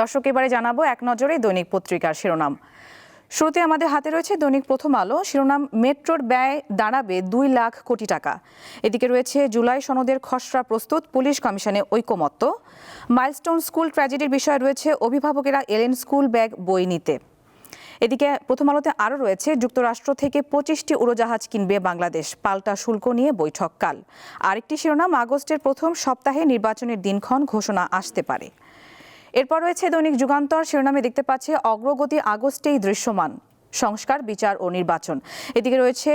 দর্শক, এবারে জানাব এক নজরে দৈনিক পত্রিকার শিরোনাম। শুরুতে আমাদের হাতে রয়েছে দৈনিক প্রথম আলো। শিরোনাম, মেট্রোর ব্যয় দাঁড়াবে দুই লাখ কোটি টাকা। এদিকে রয়েছে জুলাই সনদের খসড়া প্রস্তুত, পুলিশ কমিশনে ঐকমত্য। মাইলস্টোন স্কুল ট্র্যাজেডির বিষয়ে রয়েছে, অভিভাবকেরা এলেন স্কুল ব্যাগ বই নিতে। এদিকে প্রথম আলোতে আরও রয়েছে, যুক্তরাষ্ট্র থেকে পঁচিশটি উড়োজাহাজ কিনবে বাংলাদেশ। পাল্টা শুল্ক নিয়ে বৈঠক কাল। আরেকটি শিরোনাম, আগস্টের প্রথম সপ্তাহে নির্বাচনের দিনক্ষণ ঘোষণা আসতে পারে। এরপর রয়েছে দৈনিক যুগান্তর, শিরোনামে দেখতে পাচ্ছে অগ্রগতি আগস্টেই দৃশ্যমান। সংস্কার, বিচার ও নির্বাচন। এদিকে রয়েছে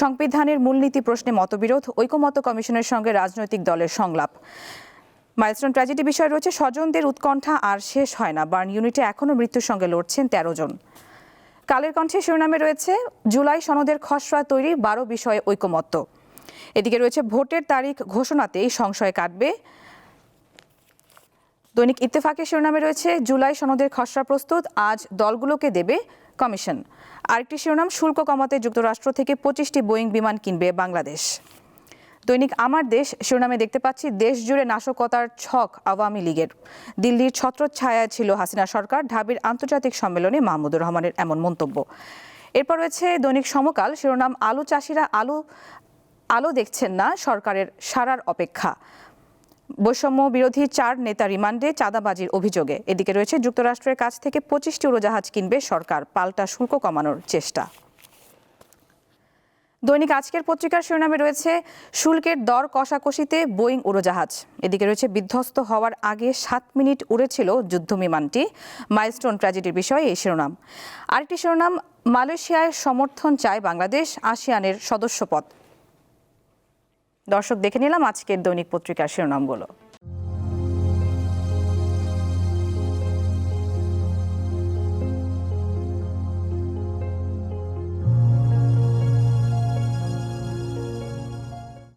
সংবিধানের মূলনীতি প্রশ্নে মতবিরোধ, ঐকমত্য কমিশনের সঙ্গে রাজনৈতিক দলের সংলাপ। মাইলস্টোন ট্র্যাজেডি বিষয়ে রয়েছে, স্বজনদের উৎকণ্ঠা আর শেষ হয় না। বার্ন ইউনিটে এখনও মৃত্যুর সঙ্গে লড়ছেন তেরো জন। কালের কণ্ঠে শিরোনামে রয়েছে, জুলাই সনদের খসড়া তৈরি, বারো বিষয়ে ঐকমত্য। এদিকে রয়েছে, ভোটের তারিখ ঘোষণাতেই সংশয় কাটবে। দৈনিক ইত্তেফাকের শিরোনামে রয়েছে, জুলাই সনদের খসড়া প্রস্তুত, আজ দলগুলোকে দেবে কমিশন। আরেকটি শিরোনাম, শুল্ক কমাতে যুক্তরাষ্ট্র থেকে পঁচিশটি বোয়িং বিমান কিনবে বাংলাদেশ। দৈনিক আমার দেশ, শিরোনামে দেখতে পাচ্ছি দেশ জুড়ে নাশকতার ছক আওয়ামী লীগের। দিল্লির ছত্রছায়ায় ছিল হাসিনা সরকার, ঢাবির আন্তর্জাতিক সম্মেলনে মাহমুদুর রহমানের এমন মন্তব্য। এরপর রয়েছে দৈনিক সমকাল, শিরোনাম, আলু চাষিরা আলু, আলো দেখছেন না সরকারের সারার অপেক্ষা। বৈষম্য বিরোধী চার নেতা রিমান্ডে চাঁদাবাজির অভিযোগে। এদিকে রয়েছে যুক্তরাষ্ট্রের কাছ থেকে পঁচিশটি উড়োজাহাজ কিনবে সরকার, পাল্টা শুল্ক কমানোর চেষ্টা। দৈনিক আজকের পত্রিকার শিরোনামে রয়েছে, শুল্কের দর কষাকষিতে বোয়িং উড়োজাহাজ। এদিকে রয়েছে, বিধ্বস্ত হওয়ার আগে সাত মিনিট উড়েছিল যুদ্ধবিমানটি। মাইলস্টোন ট্র্যাজেডির বিষয়ে এই শিরোনাম। আরেকটি শিরোনাম, মালয়েশিয়ায় সমর্থন চায় বাংলাদেশ, আসিয়ানের সদস্যপদ। দর্শক দেখে নিলাম আজকের দৈনিক পত্রিকার শিরোনামগুলো।